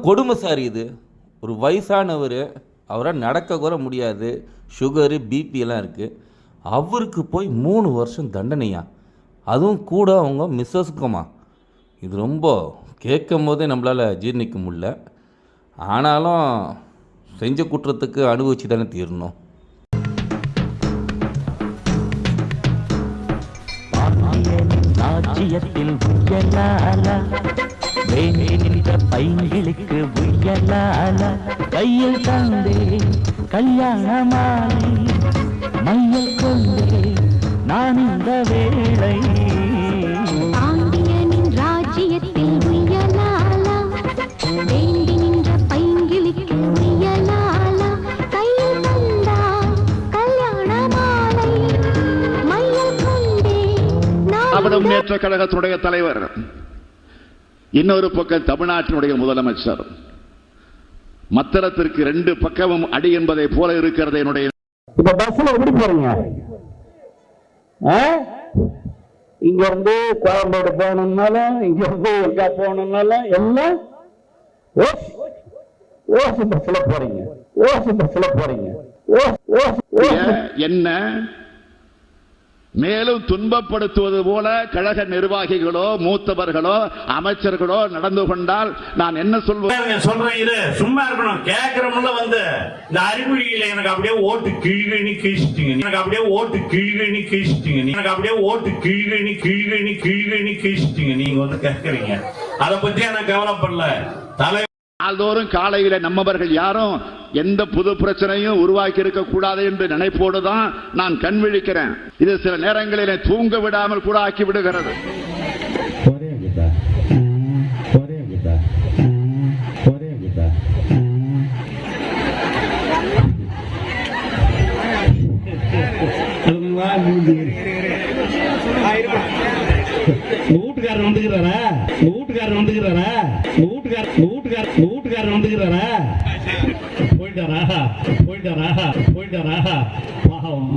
கொடுமை சார் இது. ஒரு வயசானவர் அவரால் நடக்க கூட முடியாது. சுகரு பிபியெல்லாம் இருக்குது அவருக்கு போய் மூணு வருஷம் தண்டனையா? அதுவும் கூட அவங்க மிஸ்ஸஸ்க்குமா? இது ரொம்ப கேட்கும் போதே நம்மளால் ஜீர்ணிக்க முடியல. ஆனாலும் செஞ்ச குற்றத்துக்கு அனுபவிச்சு தானே தீரணும் ராஜ்யத்தில் உயலால நின்ற பைங்கிளுக்கு உயலால கையில் தந்தே கல்யாண மாலை மையல் கொண்டே நான் இந்த வேளை பாண்டியனின் ராஜ்யத்தில் உய்யலாலா வேண்டி நின்ற பைங்கிளிக்கு உய்யலாலா கையில் தந்தார் கல்யாண மாலை மையல் கொண்டே திராவிட நான் முன்னேற்ற கழகத்துடைய தலைவர். இன்னொரு பக்கம் தமிழ்நாட்டினுடைய முதலமைச்சர். மத்திரத்திற்கு ரெண்டு பக்கமும் அடி என்பதை போல இருக்கிறது என்னுடைய இப்ப பஸ்ல எப்படி போறீங்க? இங்க இருந்து கோயம்பேடு போகணும்னாலும் இங்க இருந்து எங்க போகணும்னாலும் எல்லாம் ஓசி பஸ்ல போறீங்க. ஓசி பஸ்ல போறீங்க. என்ன? மேலும் துன்பப்படுத்துவது போல கழக நிர்வாகிகளோ மூத்தவர்களோ அமைச்சர்களோ நடந்து கொண்டால் நான் என்ன சொல்வேன் சொல்றேன் இது சும்மா இருக்கணும். கேக்குறவங்கள வந்து இந்த அறிகுறியில எனக்கு அப்படியே ஓட்டு கிழிகணி கிழிச்சிட்டீங்க. எனக்கு அப்படியே ஓட்டு கிழிகணி கிழிச்சிட்டீங்க. எனக்கு அப்படியே ஓட்டு கிழிகணி கிழிகணி கிழிகணி கிழிச்சிட்டீங்க. நீங்க வந்து கேட்கறீங்க அதை பத்தி எனக்கு கவலைப்படல. தலை நாள்தோறும் காலையில நம்மவர்கள் யாரும் எந்த புது பிரச்சனையும் உருவாக்கி இருக்க கூடாது என்று நினைப்போடு தான் நான் கண் விழிக்கிறேன். இது சில நேரங்களிலே தூங்க விடாமல் கூட ஆக்கி விடுகிறது. வீட்டுக்காரர் வந்துக்கிறாரா? வீட்டுக்காரர் வந்துக்கிறாரா? வீட்டுக்கார வீட்டுக்கார வீட்டுக்காரர் வந்துக்கிறாரா? போயிட்டாரா? போயிட்டாரா? போயிட்டாரா? பாவம்.